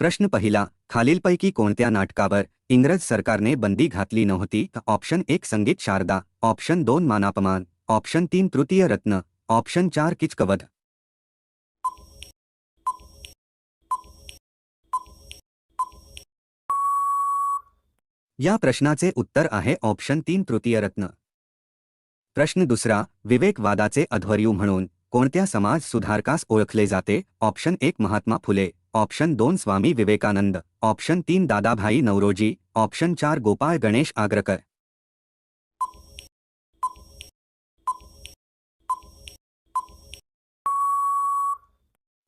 प्रश्न पहिला खालीलपैकी कोणत्या नाटकावर इंग्रज सरकारने बंदी घातली नव्हती? ऑप्शन एक संगीत शारदा. ऑप्शन दोन मानापमान. ऑप्शन तीन तृतीय रत्न. ऑप्शन चार किचकवध. या प्रश्नाचे उत्तर आहे ऑप्शन तीन तृतीय रत्न. प्रश्न दुसरा विवेकवादाचे अध्वर्यू म्हणून कोणत्या समाज सुधारकास ओळखले जाते? ऑप्शन एक महात्मा फुले. ऑप्शन दोन स्वामी विवेकानंद. ऑप्शन तीन दादाभाई नवरोजी. ऑप्शन चार गोपाळ गणेश आग्रकर.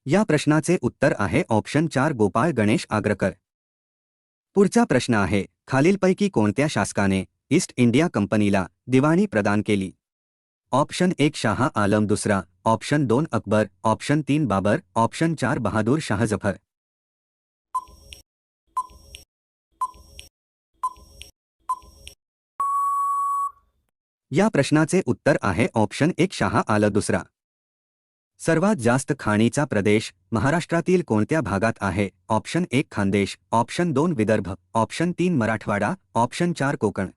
या प्रश्नाचे उत्तर आहे ऑप्शन चार गोपाळ गणेश आग्रकर. पुढचा प्रश्न आहे खालीलपैकी कोणत्या शासकाने ईस्ट इंडिया कंपनीला दिवाणी प्रदान केली? ऑप्शन एक शाह आलम दुसरा ऑप्शन दोन अकबर ऑप्शन तीन बाबर ऑप्शन चार बहादूर शाह जफर. या प्रश्नाचे उत्तर आहे ऑप्शन एक शाह आलं दुसरा. सर्वात जास्त खाणीचा प्रदेश महाराष्ट्रातील कोणत्या भागात आहे? ऑप्शन एक खानदेश ऑप्शन दोन विदर्भ ऑप्शन तीन मराठवाडा ऑप्शन चार कोकण.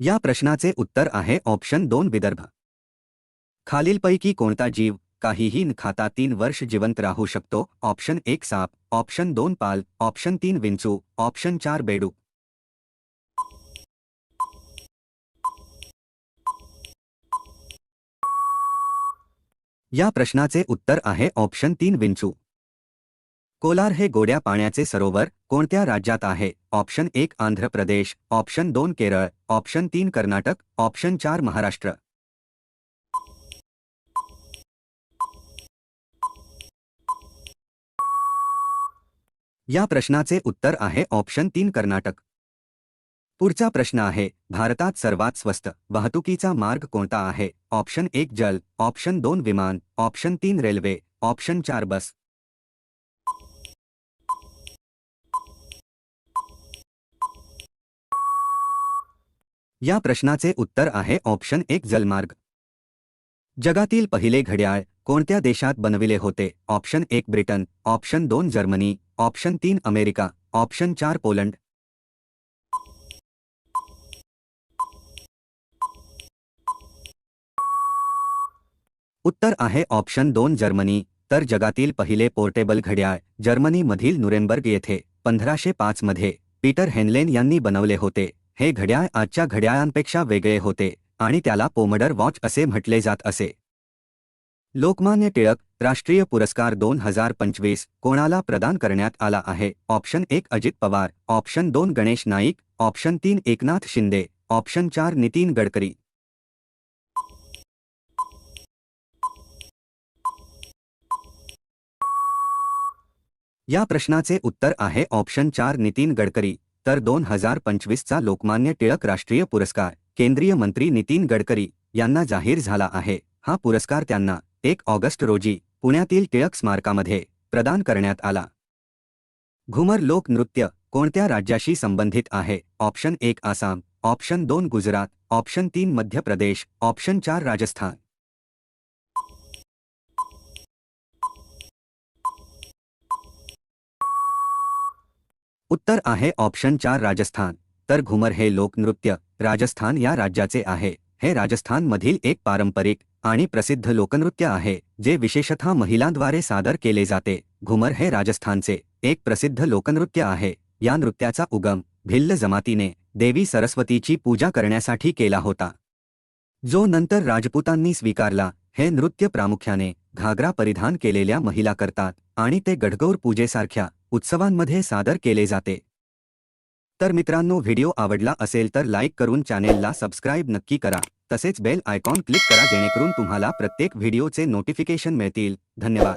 या प्रश्नाचे उत्तर आहे ऑप्शन दोन विदर्भ. खालीलपैकी कोणता जीव काहीही न खाता तीन वर्ष जिवंत राहू शकतो? ऑप्शन एक साप, ऑप्शन दोन पाल, ऑप्शन तीन विंचू, ऑप्शन चार बेडू. या प्रश्नाचे उत्तर आहे ऑप्शन तीन विंचू. कोलार हे गोड्या पाण्याचे सरोवर, कोणत्या राज्यात आहे? ऑप्शन एक आंध्र प्रदेश, ऑप्शन दोन केरळ, ऑप्शन तीन कर्नाटक, ऑप्शन चार महाराष्ट्र. या प्रश्नाचे उत्तर आहे ऑप्शन तीन कर्नाटक. पुढचा प्रश्न आहे, भारतात सर्वात स्वस्त, वाहतुकीचा मार्ग कोणता आहे? ऑप्शन एक जल, ऑप्शन दोन विमान, ऑप्शन तीन रेल्वे, ऑप्शन चार बस. या प्रश्नाचे उत्तर आहे ऑप्शन एक जलमार्ग. जगातील पहिले घड्याळ कोणत्या देशात बनविले होते? ऑप्शन एक ब्रिटन, ऑप्शन दोन जर्मनी, ऑप्शन तीन अमेरिका, ऑप्शन चार पोलंड. उत्तर आहे ऑप्शन दोन जर्मनी, तर जगातील पहिले पोर्टेबल घड्याळ जर्मनीमधील नुरेंबर्ग येथे, पंधराशे पाच मध्ये, पीटर हेनलेन यांनी बनवले होते. हे घड्याळ आजच्या घड्याळांपेक्षा वेगळे होते आणि त्याला पोमडर वॉच असे म्हटले जात असे. लोकमान्य टिळक राष्ट्रीय पुरस्कार दोन हजार पंचवीस कोणाला प्रदान करण्यात आला आहे? ऑप्शन एक अजित पवार ऑप्शन दोन गणेश नाईक ऑप्शन तीन एकनाथ शिंदे ऑप्शन चार नितीन गडकरी. या प्रश्नाचे उत्तर आहे ऑप्शन चार नितीन गडकरी. तर दोन हजार पंचवीसचा लोकमान्य टिळक राष्ट्रीय पुरस्कार. केंद्रीय मंत्री नितीन गडकरी यांना जाहीर झाला आहे. हा पुरस्कार त्यांना एक ऑगस्ट रोजी पुण्यातील टिळक स्मारकामध्ये प्रदान करण्यात आला. घुमर लोक नृत्य कोणत्या राज्याशी संबंधित आहे? ऑप्शन एक आसाम ऑप्शन दोन गुजरात ऑप्शन तीन मध्य प्रदेश ऑप्शन चार राजस्थान. उत्तर आहे ऑप्शन चार राजस्थान. तर घुमर हे लोकनृत्य राजस्थान या राज्याचे आहे. हे राजस्थानमधील एक पारंपरिक आणि प्रसिद्ध लोकनृत्य आहे जे विशेषतः महिलांद्वारे सादर केले जाते. घुमर हे राजस्थानचे एक प्रसिद्ध लोकनृत्य आहे. या नृत्याचा उगम भिल्ल जमातीने देवी सरस्वतीची पूजा करण्यासाठी केला होता. जो नंतर राजपुतांनी स्वीकारला हे नृत्य प्रामुख्याने घागरा परिधान केलेल्या महिला करतात आणि ते गडगौर पूजेसारख्या उत्सवांमध्ये सादर केले जाते. तर मित्रांनो व्हिडिओ आवडला असेल तर लाईक करून चॅनेलला सबस्क्राईब नक्की करा. तसेच बेल आयकॉन क्लिक करा जेणेकरून तुम्हाला प्रत्येक व्हिडिओचे नोटिफिकेशन मिळतील. धन्यवाद.